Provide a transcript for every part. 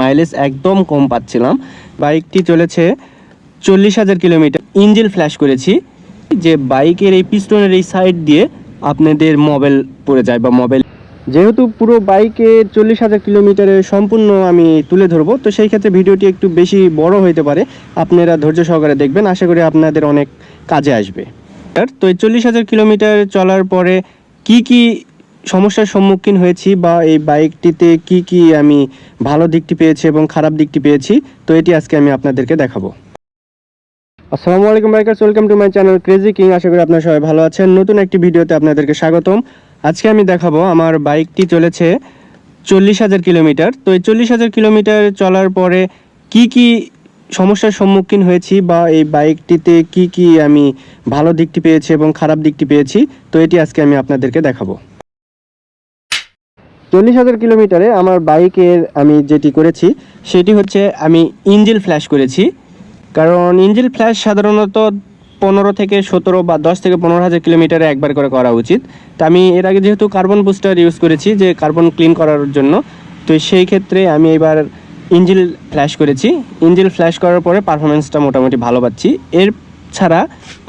Mileage একদম কম পাচ্ছিলাম। বাইকটি চলেছে চল্লিশ হাজার কিলোমিটার ইঞ্জিল ফ্ল্যাশ করেছি। যে বাইকের এই পিস্টনের এই সাইড দিয়ে আপনাদের মোবাইল পড়ে যায় বা মোবাইল যেহেতু পুরো বাইকে চল্লিশ হাজার কিলোমিটারে সম্পূর্ণ আমি তুলে ধরবো, তো সেই ক্ষেত্রে ভিডিওটি একটু বেশি বড় হইতে পারে। আপনারা ধৈর্য সহকারে দেখবেন, আশা করি আপনাদের অনেক কাজে আসবে। তো এই চল্লিশ হাজার কিলোমিটার চলার পরে কি কি সমস্যার সম্মুখীন হয়েছি বা এই বাইকটিতে কি কি আমি ভালো দিকটি পেয়েছি এবং খারাপ দিকটি পেয়েছি, তো এটি আজকে আমি আপনাদেরকে দেখাবো। আসসালামু আলাইকুম bikers, welcome to my channel crazy king. আশা করি আপনারা সবাই ভালো আছেন। নতুন একটি ভিডিওতে আপনাদেরকে স্বাগতম। আজকে আমি দেখাবো, আমার বাইকটি চলেছে চল্লিশ হাজার কিলোমিটার। তো এই চল্লিশ হাজার কিলোমিটার চলার পরে কি কি সমস্যার সম্মুখীন হয়েছি বা এই বাইকটিতে কি কি আমি ভালো দিকটি পেয়েছি এবং খারাপ দিকটি পেয়েছি, তো এটি আজকে আমি আপনাদেরকে দেখাবো। চল্লিশ হাজার কিলোমিটারে আমার বাইকের আমি যেটি করেছি, সেটি হচ্ছে আমি ইঞ্জিল ফ্ল্যাশ করেছি। কারণ ইঞ্জিল ফ্ল্যাশ সাধারণত পনেরো থেকে সতেরো বা দশ থেকে পনেরো হাজার কিলোমিটারে একবার করে করা উচিত। তা আমি এর আগে যেহেতু কার্বন বুস্টার ইউজ করেছি, যে কার্বন ক্লিন করার জন্য, তো সেই ক্ষেত্রে আমি এবার ইঞ্জিল ফ্ল্যাশ করেছি। ইঞ্জিল ফ্ল্যাশ করার পরে পারফরমেন্সটা মোটামুটি ভালো পাচ্ছি। এর ছাড়া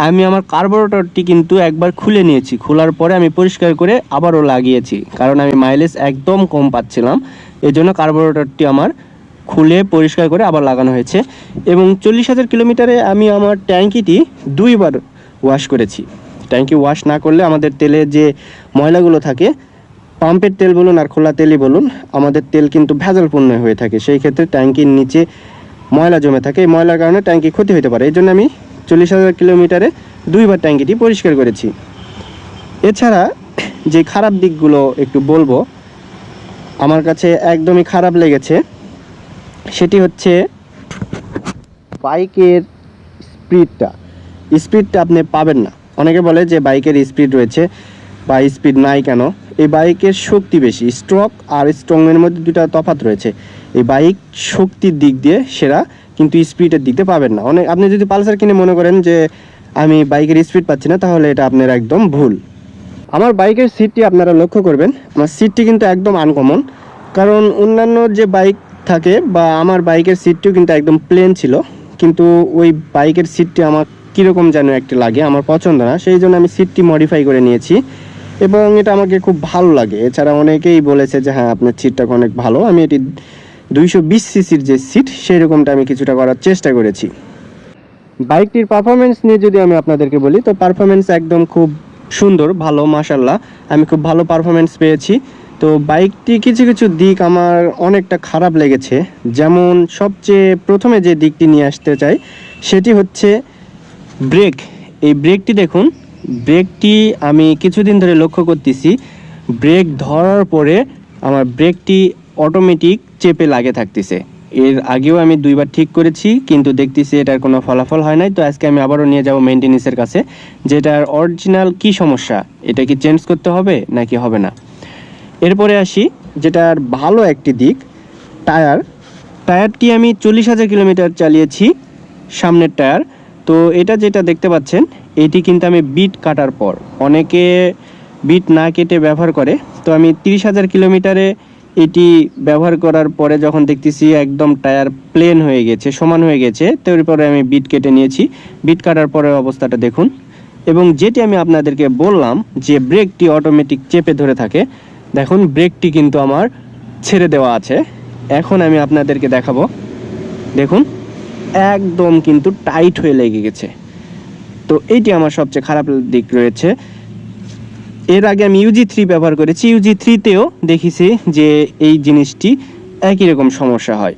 আমি আমার কার্বোরেটরটি কিন্তু একবার খুলে নিয়েছি। খোলার পরে আমি পরিষ্কার করে আবারও লাগিয়েছি, কারণ আমি মাইলেজ একদম কম পাচ্ছিলাম। এই জন্য কার্বোরেটরটি আমার খুলে পরিষ্কার করে আবার লাগানো হয়েছে এবং চল্লিশ হাজার কিলোমিটারে আমি আমার ট্যাঙ্কিটি দুইবার ওয়াশ করেছি। ট্যাঙ্কি ওয়াশ না করলে আমাদের তেলে যে ময়লাগুলো থাকে, পাম্পের তেল বলুন আর খোলা তেলই বলুন, আমাদের তেল কিন্তু ভেজালপূর্ণ হয়ে থাকে। সেই ক্ষেত্রে ট্যাঙ্কির নিচে ময়লা জমে থাকে। এই ময়লার কারণে ট্যাঙ্কি ক্ষতি হতে পারে। এই জন্য আমি চল্লিশ হাজার কিলোমিটারে দুইবার ট্যাঙ্কিটি পরিষ্কার করেছি। এছাড়া যে খারাপ দিকগুলো একটু বলব, আমার কাছে একদমই খারাপ লেগেছে, সেটি হচ্ছে বাইকের স্পিডটা। স্পিডটা আপনি পাবেন না। অনেকে বলে যে বাইকের স্পিড রয়েছে বা স্পিড নাই কেন? এই বাইকের শক্তি বেশি, স্ট্রক আর স্ট্রংয়ের মধ্যে দুটা তফাৎ রয়েছে। এই বাইক শক্তির দিক দিয়ে সেরা কিন্তু স্পিডের দিক দিয়ে পাবেন না। অনেক আপনি যদি পালসার কিনে মনে করেন যে আমি বাইকের স্পিড পাচ্ছি না, তাহলে এটা আপনার একদম ভুল। আমার বাইকের সিটটি আপনারা লক্ষ্য করবেন। আমার সিটটি কিন্তু একদম আনকমন কারণ অন্যান্য যে বাইক থাকে বা আমার বাইকের সিটটিও কিন্তু একদম প্লেন ছিল। কিন্তু ওই বাইকের সিটটি আমার কীরকম যেন একটি লাগে, আমার পছন্দ না। সেই জন্য আমি সিটটি মডিফাই করে নিয়েছি। এবং এটা আমাকে খুব ভালো লাগে। এছাড়া অনেকেই বলেছে যে হ্যাঁ আপনার সিটটা অনেক ভালো। আমি এটি দুইশো বিশ সিসির যে সিট সেই রকমটা আমি কিছুটা করার চেষ্টা করেছি। বাইকটির পারফরমেন্স নিয়ে যদি আমি আপনাদেরকে বলি, তো পারফরমেন্স একদম খুব সুন্দর, ভালো মাশাল্লাহ আমি খুব ভালো পারফরমেন্স পেয়েছি। তো বাইকটি কিছু কিছু দিক আমার অনেকটা খারাপ লেগেছে। যেমন সবচেয়ে প্রথমে যে দিকটি নিয়ে আসতে চাই, সেটি হচ্ছে ব্রেক। এই ব্রেকটি দেখুন, ব্রেকটি আমি কিছুদিন ধরে লক্ষ্য করতেছি। ব্রেক ধরার পরে আমার ব্রেকটি অটোমেটিক চেপে লাগে থাকতেছে। এর আগেও আমি দুইবার ঠিক করেছি, কিন্তু দেখতেছি এটার কোনো ফলাফল হয় নাই। তো আজকে আমি আবারও নিয়ে যাব মেনটেনেন্সের কাছে, যেটার অরিজিনাল কি সমস্যা? এটা কি চেঞ্জ করতে হবে নাকি হবে না? এরপরে আসি, যেটার ভালো একটি দিক, টায়ার। টায়ারটি আমি চল্লিশ হাজার কিলোমিটার চালিয়েছি, সামনের টায়ার। তো এটা যেটা দেখতে পাচ্ছেন, এটি কিন্তু আমি বিট কাটার পর। অনেকে বিট না কেটে ব্যবহার করে। তো আমি তিরিশ হাজার কিলোমিটারে এটি ব্যবহার করার পরে যখন দেখতেছি একদম টায়ার প্লেন হয়ে গেছে, সমান হয়ে গেছে, তো এরপরে আমি বিট কেটে নিয়েছি। বিট কাটার পরে অবস্থাটা দেখুন। এবং যেটি আমি আপনাদেরকে বললাম যে ব্রেকটি অটোমেটিক চেপে ধরে থাকে, দেখুন ব্রেকটি কিন্তু আমার ছেড়ে দেওয়া আছে। এখন আমি আপনাদেরকে দেখাবো। দেখুন, একদম কিন্তু টাইট হয়ে লেগে গেছে। তো এইটি আমার সবচেয়ে খারাপ দিক রয়েছে। এর আগে আমি ইউজি থ্রি ব্যবহার করেছি। ইউজি থ্রিতেও দেখেছি যে এই জিনিসটি একই রকম সমস্যা হয়।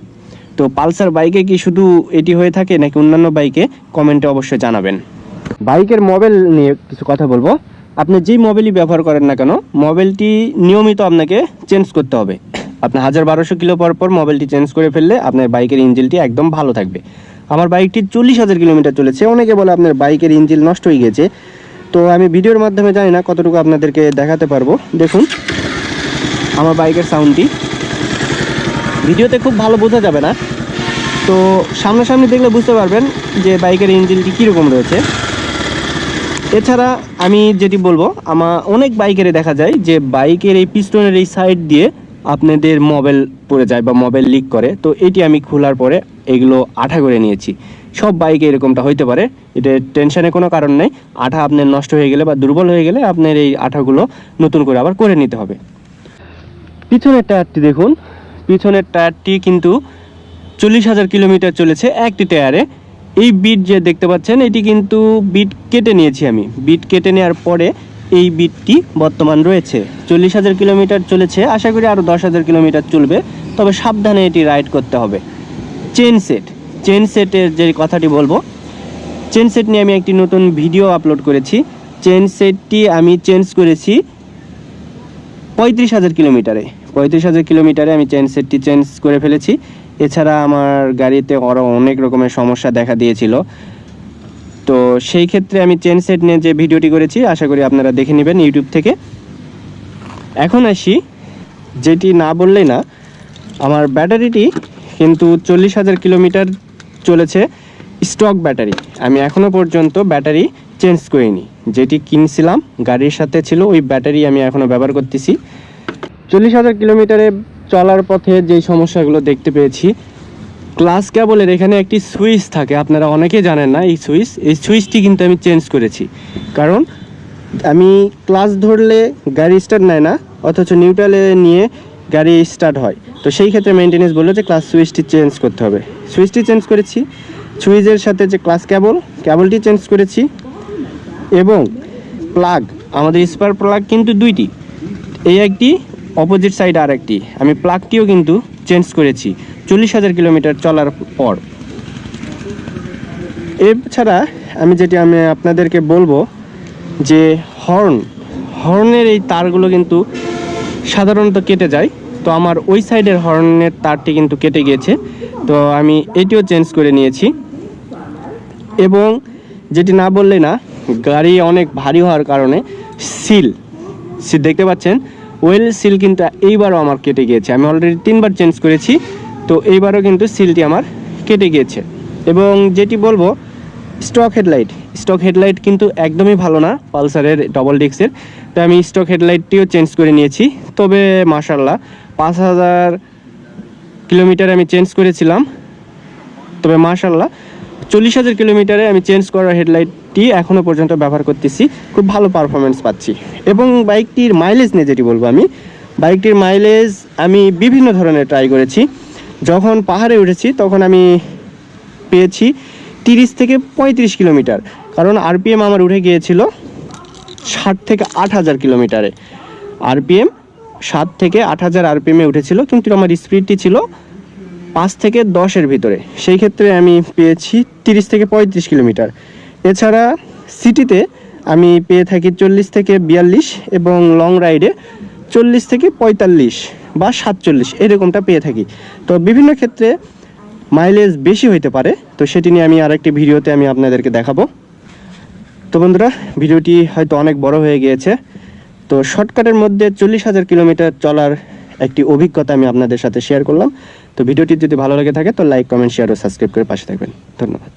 তো পালসার বাইকে কি শুধু এটি হয়ে থাকে নাকি অন্যান্য বাইকে কমেন্টে অবশ্যই জানাবেন। বাইকের মোবাইল নিয়ে কিছু কথা বলব। আপনি যেই মোবাইলই ব্যবহার করেন না কেন মোবাইলটি নিয়মিত আপনাকে চেঞ্জ করতে হবে। আপনি হাজার বারোশো কিলো পর পর মোবাইলটি চেঞ্জ করে ফেললে আপনার বাইকের ইঞ্জিনটি একদম ভালো থাকবে। আমার বাইকটি চল্লিশ হাজার কিলোমিটার চলেছে। অনেকে বলে আপনার বাইকের ইঞ্জিন নষ্ট হয়ে গেছে তো আমি ভিডিওর মাধ্যমে জানি না কতটুকু আপনাদেরকে দেখাতে পারব। দেখুন, আমার বাইকের সাউন্ডটি ভিডিওতে খুব ভালো বোঝা যাবে না। তো সামনাসামনি দেখলে বুঝতে পারবেন যে বাইকের ইঞ্জিনটি কীরকম রয়েছে। এছাড়া আমি যেটি বলব আমার অনেক বাইকেরে দেখা যায় যে বাইকের এই পিস্টনের এই সাইড দিয়ে আপনাদের মোবাইল পড়ে যায় বা মোবাইল লিক করে। তো এটি আমি খোলার পরে এগুলো আঠা করে নিয়েছি। সব বাইকে এরকমটা হইতে পারে, এটা টেনশনে কোনো কারণ নেই। আঠা আপনার নষ্ট হয়ে গেলে বা দুর্বল হয়ে গেলে আপনার এই আঠাগুলো নতুন করে আবার করে নিতে হবে। পিছনের টায়ারটি দেখুন, পিছনের টায়ারটি কিন্তু চল্লিশ হাজার কিলোমিটার চলেছে একটি টায়ারে। এই বিট যে দেখতে পাচ্ছেন, এটি কিন্তু বিট কেটে নিয়েছি আমি। বিট কেটে নেওয়ার পরে এই বিটটি বর্তমান রয়েছে। চল্লিশ হাজার কিলোমিটার চলেছে, আশা করি আরও দশ হাজার কিলোমিটার চলবে, তবে সাবধানে এটি রাইড করতে হবে। চেন সেট চেন সেটের যে কথাটি বলব চেন সেট নিয়ে আমি একটি নতুন ভিডিও আপলোড করেছি। চেন সেটটি আমি চেঞ্জ করেছি পঁয়ত্রিশ হাজার কিলোমিটারে পঁয়ত্রিশ হাজার কিলোমিটারে আমি চেন সেটটি চেঞ্জ করে ফেলেছি। এছাড়া আমার গাড়িতে আরও অনেক রকমের সমস্যা দেখা দিয়েছিল। তো সেই ক্ষেত্রে আমি চেন সেট নিয়ে যে ভিডিওটি করেছি, আশা করি আপনারা দেখে নেবেন ইউটিউব থেকে। এখন আসি, যেটি না বললেই না, আমার ব্যাটারিটি কিন্তু চল্লিশ হাজার কিলোমিটার চলেছে স্টক ব্যাটারি। আমি এখনও পর্যন্ত ব্যাটারি চেঞ্জ করিনি। যেটি কিনছিলাম, গাড়ির সাথে ছিল, ওই ব্যাটারি আমি এখনও ব্যবহার করতেছি। চল্লিশ হাজার কিলোমিটারে চলার পথে যেই সমস্যাগুলো দেখতে পেয়েছি, ক্লাস কেবলের এখানে একটি সুইচ থাকে, আপনারা অনেকেই জানেন না এই সুইচ। এই সুইচটি কিন্তু আমি চেঞ্জ করেছি। কারণ আমি ক্লাস ধরলে গাড়ি স্টার্ট নেয় না, অথচ নিউট্রালে নিয়ে গাড়ি স্টার্ট হয়। তো সেই ক্ষেত্রে মেনটেনেন্স বলল যে ক্লাস সুইচটি চেঞ্জ করতে হবে। সুইচটি চেঞ্জ করেছি। সুইচের সাথে যে ক্লাস কেবল কেবলটি চেঞ্জ করেছি। এবং প্লাগ আমাদের স্পার প্লাগ কিন্তু দুইটি। এই একটি অপোজিট সাইড আর একটি। আমি প্লাগটিও কিন্তু চেঞ্জ করেছি চল্লিশ হাজার কিলোমিটার চলার পর। এছাড়া আমি যেটি আমি আপনাদেরকে বলব যে হর্ন হর্নের এই তারগুলো কিন্তু সাধারণত কেটে যায়। তো আমার ওই সাইডের হর্নের তারটি কিন্তু কেটে গিয়েছে। তো আমি এটিও চেঞ্জ করে নিয়েছি। এবং যেটি না বললে না, গাড়ি অনেক ভারী হওয়ার কারণে সিল সিল দেখতে পাচ্ছেন? ওয়েল সিল কিন্তু এইবারও আমার কেটে গিয়েছে। আমি অলরেডি তিনবার চেঞ্জ করেছি, তো এইবারও কিন্তু সিলটি আমার কেটে গিয়েছে। এবং যেটি বলব, স্টক হেডলাইট স্টক হেডলাইট কিন্তু একদমই ভালো না, পালসারের ডবল ডিক্সের তো আমি স্টক হেডলাইটটিও চেঞ্জ করে নিয়েছি। তবে মাশাল্লাহ পাঁচ হাজার কিলোমিটার আমি চেঞ্জ করেছিলাম। তবে মাশাল্লাহ চল্লিশ হাজার কিলোমিটারে আমি চেঞ্জ করা হেডলাইটটি এখনও পর্যন্ত ব্যবহার করতেছি। খুব ভালো পারফরমেন্স পাচ্ছি। এবং বাইকটির মাইলেজ নিয়ে যেটি বলব আমি, বাইকটির মাইলেজ আমি বিভিন্ন ধরনের ট্রাই করেছি। যখন পাহাড়ে উঠেছি, তখন আমি পেয়েছি তিরিশ থেকে পঁয়ত্রিশ কিলোমিটার। কারণ আরপিএম আমার উঠে গিয়েছিল ষাট থেকে আট হাজার কিলোমিটারে। আরপিএম সাত থেকে আট হাজার আরপিএমে উঠেছিল, কিন্তু আমার স্পিডটি ছিল পাঁচ থেকে দশের ভিতরে। সেই ক্ষেত্রে আমি পেয়েছি তিরিশ থেকে পঁয়ত্রিশ কিলোমিটার। এছাড়া সিটিতে আমি পেয়ে থাকি চল্লিশ থেকে বিয়াল্লিশ এবং লং রাইডে চল্লিশ থেকে পঁয়তাল্লিশ বা সাতচল্লিশ, এরকমটা পেয়ে থাকি। তো বিভিন্ন ক্ষেত্রে মাইলেজ বেশি হইতে পারে, তো সেটি নিয়ে আমি আরেকটি ভিডিওতে আমি আপনাদেরকে দেখাবো। তো বন্ধুরা, ভিডিওটি হয়তো অনেক বড় হয়ে গিয়েছে। তো শর্টকাটের মধ্যে চল্লিশ হাজার কিলোমিটার চলার একটি অভিজ্ঞতা আমি আপনাদের সাথে শেয়ার করলাম। তো ভিডিওটি যদি ভালো লেগে থাকে, তো লাইক কমেন্ট শেয়ার ও সাবস্ক্রাইব করে পাশে থাকবেন। ধন্যবাদ।